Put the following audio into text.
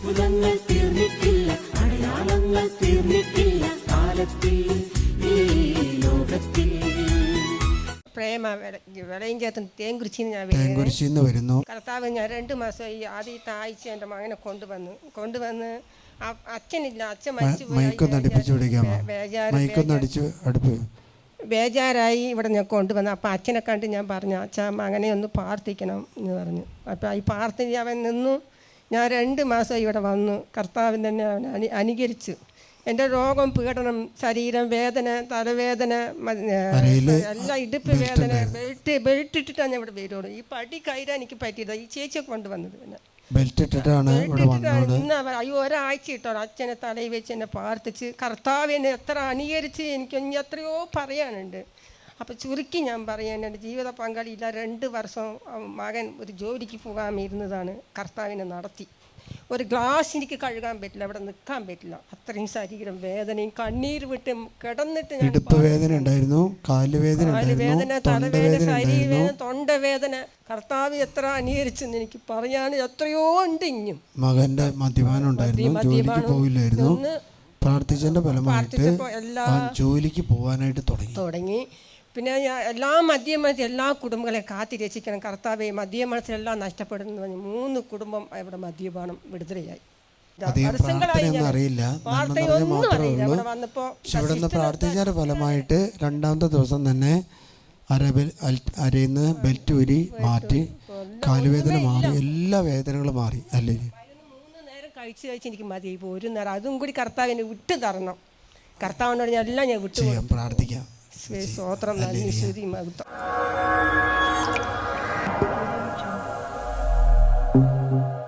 അത്ഭുതങ്ങൾ തീർന്നിട്ടില്ല അടയാളങ്ങൾ തീർന്നിട്ടില്ല കാലത്തിൽ ഈ ലോകത്തിൽ. പ്രേമ വിളയും തേങ്കുറിച്ചിന്ന് ഞാൻ വരുന്നത്. തേങ്കുരിശിന്ന് വരുന്നു. കർത്താവ് ഞാൻ രണ്ട് ഈ ആദ്യത്തെ ആഴ്ച എന്റെ മകനെ കൊണ്ടുവന്നു കൊണ്ടുവന്ന് അച്ഛനില്ല അച്ഛൻ. മൈക്കൊന്ന് അടുപ്പിച്ച് പിടിക്കാമോ ബേ- ബേജാറ് മൈക്കൊന്ന് അടിച്ച് അടുപ്പ്. ബേജാറായി ഇവിടെ ഞാൻ കൊണ്ടുവന്നു അപ്പോൾ അച്ഛനെ കണ്ട് ഞാൻ പറഞ്ഞു അച്ഛാ മകനെ ഒന്ന് പ്രാർത്ഥിക്കണം എന്ന് പറഞ്ഞു. അപ്പോൾ ഈ പ്രാർത്ഥന അവൻ നിന്നു. ഞാൻ രണ്ട് മാസം ഇവിടെ വന്നു. കർത്താവിൻ തന്നെ അവനെ അനു അനുകരിച്ചു. എന്റെ രോഗം പീഡനം ശരീരം വേദന തലവേദന എല്ലാ ഇടുപ്പ് വേദന ബെൽറ്റ് ബെൽറ്റ് ഇട്ടിട്ടാണ് ഞാൻ ഇവിടെ വരുള്ളൂ. ഈ പടി കയറാൻ എനിക്ക് പറ്റിയത് ഈ ചേച്ചിയൊക്കെ കൊണ്ടുവന്നത് പിന്നെ. ബെൽറ്റ് ഇട്ടിട്ടാണ് ഇവിടെ വന്നത്. ഇന്ന് അവർ അയ്യോ ഒരാഴ്ച ഇട്ടോ അച്ഛനെ തലയിൽ വെച്ച് എന്നെ പ്രാർത്ഥിച്ച് കർത്താവ് എന്നെ എത്ര അനുകരിച്ച് എനിക്ക് എത്രയോ പറയാനുണ്ട്. അപ്പോൾ ചുരുക്കി ഞാൻ പറയാൻ എന്റെ ജീവിത പങ്കാളിയില്ല. രണ്ട് വർഷം മകൻ ഒരു ജോലിക്ക് പോകാൻ ഇരുന്നതാണ്. കർത്താവിനെ നടത്തി. ഒരു ഗ്ലാസ് എനിക്ക് കഴുകാൻ പറ്റില്ല അവിടെ നിൽക്കാൻ പറ്റില്ല. അത്രയും ശരീരം വേദനയും കണ്ണീർ വിട്ട് കിടന്നിട്ട് ഇടുപ്പ് വേദന ഉണ്ടായിരുന്നു കാലുവേദന കാൽ വേദന ഉണ്ടായിരുന്നു തലവേദന ശരീരവേദന തൊണ്ടവേദന. കർത്താവ് എത്ര അനുകരിച്ചെന്ന് എനിക്ക് പറയാൻ എത്രയോ ഉണ്ട് ഇഞ്ഞും മകന്റെ മദ്യപാനം ഉണ്ടായിരുന്നു ജോലിക്ക് പോയില്ലായിരുന്നു. പ്രാർത്ഥിച്ചതിന്റെ ഫലമായിട്ട് ജോലിക്ക് പോകാനായിട്ട് തുടങ്ങി. തുടങ്ങി. പിന്നെ ഞാൻ എല്ലാ മദ്യമനത്തിൽ എല്ലാ കുടുംബങ്ങളെ കാത്തി രക്ഷിക്കണം. കർത്താവെ മദ്യമനത്തിലെല്ലാം നഷ്ടപ്പെടുന്നു പറഞ്ഞു മൂന്ന് കുടുംബം അവിടെ മദ്യപാനം വിടുതലയായി. അറിയില്ല. ഇവിടെ നിന്ന് പ്രാർത്ഥിച്ചതിന്റെ ഫലമായിട്ട് രണ്ടാമത്തെ ദിവസം തന്നെ അരബിൽ അരയിന്ന് ബെൽറ്റ് ഊരി മാറ്റി. കാലുവേദന മാറി. എല്ലാ വേദനകളും മാറി. അല്ലേ? മൂന്ന് നേരം കഴിച്ചു കഴിച്ച് എനിക്ക് മതി. ഇപ്പോൾ ഒരു നേരം. അതും കൂടി കർത്താവിനെ വിട്ടു തരണം കർത്താവിനോട് ഞാൻ എല്ലാം ഞാൻ വിട്ടു ചെയ്യാം പ്രാർത്ഥിക്കാം. యేసుక్రీస్తువే స్తోత్రం నన్ను సుది మగుతా Thank you.